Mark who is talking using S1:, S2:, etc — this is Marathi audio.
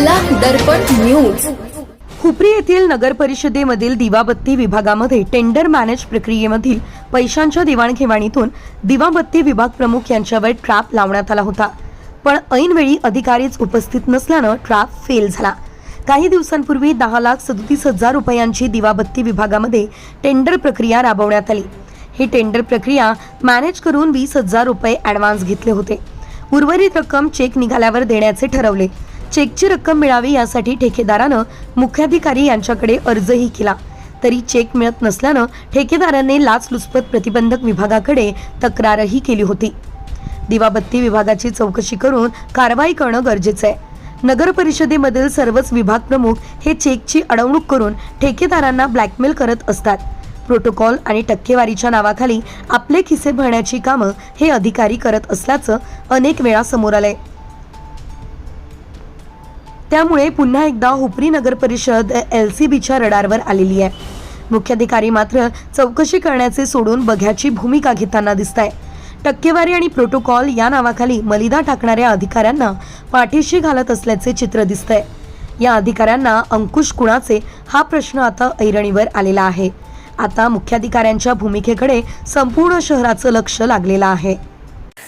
S1: दर्पण न्यूज.
S2: हुपरी येथील नगर परिषदेमधील दिवाबत्ती विभागामध्ये टेंडर मॅनेज प्रक्रियेमधील पैशांच्या देवाणघेवाणीतून दिवाबत्ती विभाग प्रमुख यांच्यावर ट्रॅप लावण्यात आला होता. पण ऐनवेळी अधिकारीच उपस्थित नसल्यानं ट्रॅप फेल झाला. काही दिवसांपूर्वी दहा लाख सदतीस हजार रुपयांची दिवाबत्ती विभागामध्ये टेंडर प्रक्रिया राबवण्यात आली. ही टेंडर प्रक्रिया मॅनेज करून वीस हजार रुपये ॲडव्हान्स घेतले होते. उर्वरित रक्कम चेक निघाल्यावर देण्याचे ठरवले. चेकची रक्कम मिळावी यासाठी ठेकेदारानं मुख्याधिकारी यांच्याकडे अर्जही केला. तरी चेक मिळत नसल्यानं ठेकेदाराने लाचलुचपत प्रतिबंधक विभागाकडे तक्रारही केली होती. दिवाबत्ती विभागाची चौकशी करून कारवाई करणं गरजेचं आहे. नगर परिषदेमधील सर्वच विभाग प्रमुख हे चेकची अडवणूक करून ठेकेदारांना ब्लॅकमेल करत असतात. प्रोटोकॉल आणि टक्केवारीच्या नावाखाली आपले खिसे भरण्याची कामं हे अधिकारी करत असल्याचं अनेक वेळा समोर आलंय. त्यामुळे पुन्हा एकदा हुपरी नगर परिषद एल सी बीच्या रडारवर आलेली आहे. मुख्याधिकारी मात्र चौकशी करण्याचे सोडून बघ्याची भूमिका घेताना दिसत आहे टक्केवारी आणि प्रोटोकॉल या नावाखाली मलिदा टाकणाऱ्या अधिकाऱ्यांना पाठीशी घालत असल्याचे चित्र दिसतंय. या अधिकाऱ्यांना अंकुश कुणाचे हा प्रश्न आता ऐरणीवर आलेला आहे. आता मुख्याधिकाऱ्यांच्या भूमिकेकडे संपूर्ण शहराचं लक्ष लागलेलं आहे.